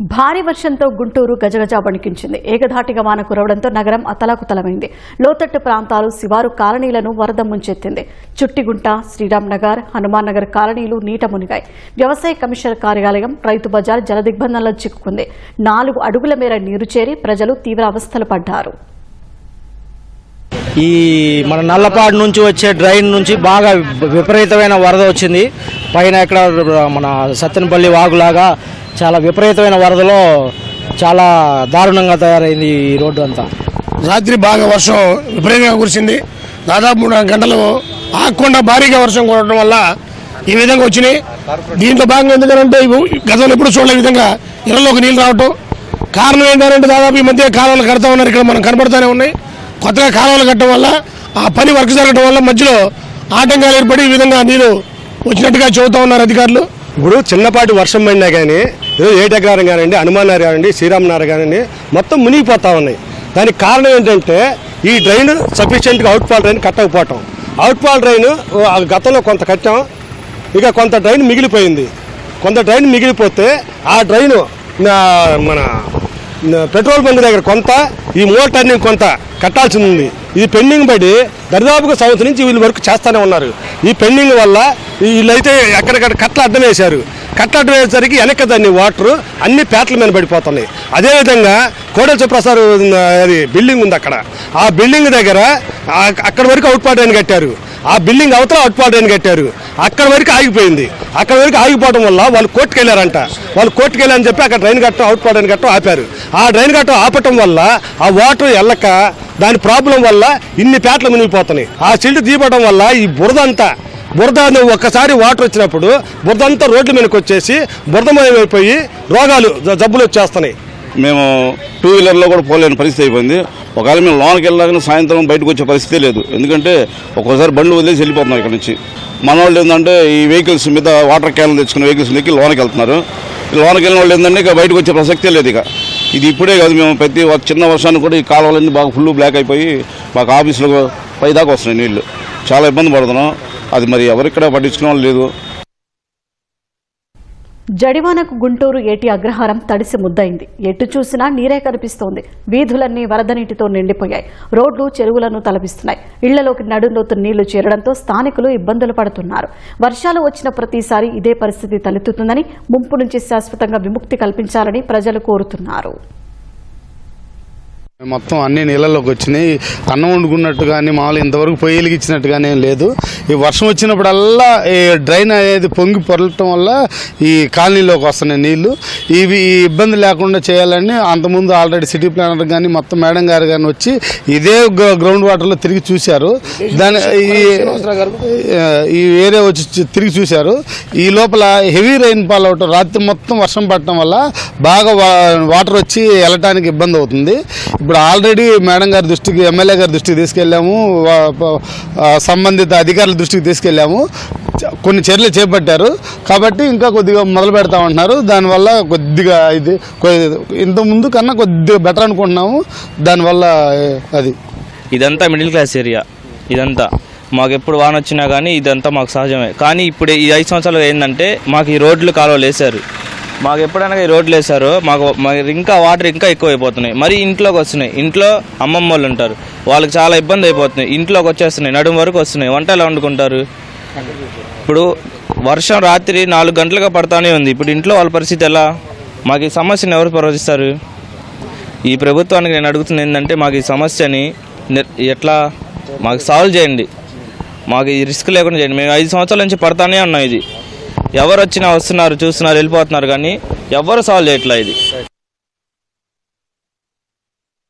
భారీ వర్షంతో గుంటూరు గజగజ వణికించింది. ఏకధాటిగా వాన కురవడంతో నగరం అతలాకుతలమైంది. లోతట్టు ప్రాంతాలు శివారు కాలనీలను వరద ముంచెత్తింది. చుట్టిగుంట శ్రీరామ్ నగర్ హనుమాన్ నగర్ కాలనీలు నీట మునిగాయి. వ్యవసాయ కమిషనర్ కార్యాలయం రైతు బజార్ జలదిగ్బంధంలో చిక్కుకుంది. నాలుగు అడుగుల మేర నీరు చేరి ప్రజలు తీవ్ర అవస్థలు పడ్డారు. ఈ మన నల్లపాడు నుంచి వచ్చే డ్రైన్ నుంచి బాగా విపరీతమైన వరద వచ్చింది. పైన ఇక్కడ మన సత్తెనపల్లి వాగులాగా చాలా విపరీతమైన వరదలో చాలా దారుణంగా తయారైంది ఈ రోడ్డు అంతా. రాత్రి బాగా వర్షం విపరీతంగా కురిసింది. దాదాపు మూడు గంటలు ఆగకుండా భారీగా వర్షం కురవడం వల్ల ఈ విధంగా వచ్చినాయి. దీంట్లో భాగంగా ఎందుకంటే గతంలో ఎప్పుడు చూడలే విధంగా విధంగా ఇళ్ళలోకి నీళ్ళు రావటం. కారణం ఏంటంటే దాదాపు ఈ మధ్య కాలువలు కడతా ఉన్నారు. ఇక్కడ మనం కనబడుతూనే ఉన్నాయి. కొత్తగా కాలువలు కట్టడం వల్ల ఆ పని వర్క్ జరగడం వల్ల మధ్యలో ఆటంకాలు ఏర్పడి ఈ విధంగా నీళ్ళు వచ్చినట్టుగా చెబుతా ఉన్నారు అధికారులు. ఇప్పుడు చిన్నపాటి వర్షం పడినా కానీ ఏదో ఏటగారం కానివ్వండి హనుమాన్ నగర్ కానివ్వండి శ్రీరామనారు కానివ్వండి మొత్తం మునిగిపోతా ఉన్నాయి. దానికి కారణం ఏంటంటే ఈ డ్రైన్ సఫిషియెంట్గా అవుట్ఫాల్ డ్రైన్ కట్టకపోవటం. అవుట్ఫాల్ డ్రైన్ ఆ గతంలో కొంత కట్టాం ఇక కొంత డ్రైన్ మిగిలిపోయింది. కొంత డ్రైన్ మిగిలిపోతే ఆ డ్రైన్ మన పెట్రోల్ బంక్ దగ్గర కొంత ఈ మోటార్ని టర్నింగ్ కొంత కట్టాల్సి ఉంది ఇది పెండింగ్ పడి దరిదాపుగా సంవత్సరం నుంచి వీళ్ళు వరకు చేస్తూనే ఉన్నారు. ఈ పెండింగ్ వల్ల వీళ్ళైతే ఎక్కడికక్కడ కట్ల అడ్డం వేశారు. కట్ల అడ్డం వేసేసరికి వెనక దాన్ని వాటర్ అన్ని పేటల మీద పడిపోతున్నాయి. అదేవిధంగా కోడల ప్రసాద్ అది బిల్డింగ్ ఉంది అక్కడ. ఆ బిల్డింగ్ దగ్గర అక్కడ వరకు అవుట్పాట్ అని కట్టారు. ఆ బిల్డింగ్ అవతల అవుట్పాట్ అని కట్టారు? అక్కడ వరకు ఆగిపోయింది. అక్కడ వరకు ఆగిపోవడం వల్ల వాళ్ళు కోర్టుకు వెళ్ళారంట. వాళ్ళు కోర్టుకు వెళ్ళారని చెప్పి అక్కడ డ్రైన్ కట్టడం అవుట్పాట్ అని కట్టడం ఆపారు. ఆ డ్రైన్ కట్టడం ఆపటం వల్ల ఆ వాటర్ వెళ్ళక దాని ప్రాబ్లం వల్ల ఇన్ని పేటలు మునిగిపోతున్నాయి. ఆ సిల్ట్ తీపడం వల్ల ఈ బురద అంతా బురద ఒక్కసారి వాటర్ వచ్చినప్పుడు బురద అంతా రోడ్ల మీదకి వచ్చేసి బురదమయమైపోయి రోగాలు జ- జబ్బులు వచ్చేస్తున్నాయి. మేము టూ వీలర్లో కూడా పోలేని పరిస్థితి అయిపోయింది. ఒకవేళ మేము లోనకి వెళ్ళాక సాయంత్రం బయటకు వచ్చే పరిస్థితి లేదు. ఎందుకంటే ఒక్కోసారి బండ్లు వదిలేసి వెళ్ళిపోతున్నాం ఇక్కడ నుంచి. మన వాళ్ళు ఏంటంటే ఈ వెహికల్స్ మీద వాటర్ క్యాన్లు తెచ్చుకున్న వెహికల్స్ మీదకి లోనకి వెళ్తున్నారు. లోనకి వెళ్ళిన వాళ్ళు ఏంటంటే ఇక బయటకు వచ్చే ప్రసక్తే లేదు ఇక. ఇది ఇప్పుడే కాదు మేము ప్రతి చిన్న వర్షానికి కూడా ఈ కాలువలన్నీ బాగా ఫుల్ బ్లాక్ అయిపోయి మాకు ఆఫీసులో పై దాకా వస్తున్నాయి నీళ్ళు. చాలా ఇబ్బంది పడుతున్నాం. అది మరి ఎవరిక్కడ పట్టించుకునే వాళ్ళు లేదు. జడివానకు గుంటూరు ఏటి అగ్రహారం తడిసి ముద్దయింది. ఎటు చూసినా నీరే కనిపిస్తోంది. వీధులన్నీ వరద నీటితో నిండిపోయాయి. రోడ్లు చెరువులను తలపిస్తున్నాయి. ఇళ్ళలోకి నడుంలోతు నీళ్ళు చేరడంతో స్థానికులు ఇబ్బందులు పడుతున్నారు. వర్షాలు వచ్చిన ప్రతిసారి ఇదే పరిస్థితి తలెత్తుతుందని ముంపు నుంచి శాశ్వతంగా విముక్తి కల్పించాలని ప్రజలు కోరుతున్నారు. మొత్తం అన్ని నీళ్ళలోకి వచ్చినాయి. అన్నం వండుకున్నట్టు కానీ మామూలు ఇంతవరకు పొయ్యిలకి ఇచ్చినట్టు కానీ ఏం లేదు. ఈ వర్షం వచ్చినప్పుడల్లా ఈ డ్రైన్ అనేది పొంగి పొరలటం వల్ల ఈ కాలనీలోకి వస్తున్నాయి నీళ్ళు. ఇవి ఇబ్బంది లేకుండా చేయాలని అంతకుముందు ఆల్రెడీ సిటీ ప్లానర్ కానీ మొత్తం మేడం గారు కానీ వచ్చి ఇదే గ్రౌండ్ వాటర్లో తిరిగి చూశారు. దాని ఈ ఏరియా వచ్చి తిరిగి చూశారు. ఈ లోపల హెవీ రైన్ ఫాల్ అవటం రాత్రి మొత్తం వర్షం పడటం వల్ల బాగా వాటర్ వచ్చి వెళ్ళటానికి ఇబ్బంది అవుతుంది. ఇప్పుడు ఆల్రెడీ మేడం గారి దృష్టికి ఎమ్మెల్యే గారి దృష్టికి తీసుకెళ్ళాము. సంబంధిత అధికారుల దృష్టికి తీసుకెళ్ళాము. కొన్ని చర్యలు చేపట్టారు. కాబట్టి ఇంకా కొద్దిగా మొదలు పెడతా ఉంటున్నారు దానివల్ల కొద్దిగా ఇది ఇంతకుముందు కన్నా కొద్దిగా బెటర్ అనుకుంటున్నాము. దానివల్ల అది. ఇదంతా మిడిల్ క్లాస్ ఏరియా. ఇదంతా. మాకు ఎప్పుడు వాన వచ్చినా కానీ ఇదంతా మాకు సహజమే. కానీ ఇప్పుడు ఈ ఐదు సంవత్సరాలు ఏంటంటే మాకు ఈ రోడ్లు కాలువలు వేశారు. మాకు ఎప్పుడైనా ఈ రోడ్లు వేశారో మాకు మాకు ఇంకా వాటర్ ఇంకా ఎక్కువ అయిపోతున్నాయి మరి ఇంట్లోకి వస్తున్నాయి. ఇంట్లో అమ్మమ్మ వాళ్ళు ఉంటారు. వాళ్ళకి చాలా ఇబ్బంది అయిపోతున్నాయి. ఇంట్లోకి వచ్చేస్తున్నాయి. నడుము వరకు వస్తున్నాయి. వంట ఎలా వండుకుంటారు? ఇప్పుడు వర్షం రాత్రి నాలుగు గంటలుగా పడతానే ఉంది. ఇప్పుడు ఇంట్లో వాళ్ళ పరిస్థితి ఎలా? మాకు ఈ సమస్యను ఎవరు ప్రవచిస్తారు ఈ ప్రభుత్వానికి నేను అడుగుతుంది ఏంటంటే మాకు ఈ సమస్యని ఎట్లా? మాకు సాల్వ్ చేయండి. మాకు ఈ రిస్క్ లేకుండా చేయండి. మేము ఐదు సంవత్సరాల నుంచి పడతానే ఉన్నాం ఇది. ఎవరు వచ్చినా వస్తున్నారు చూస్తున్నారు వెళ్ళిపోతున్నారు కానీ ఎవరు సాల్వ్ చేయట్లా ఇది.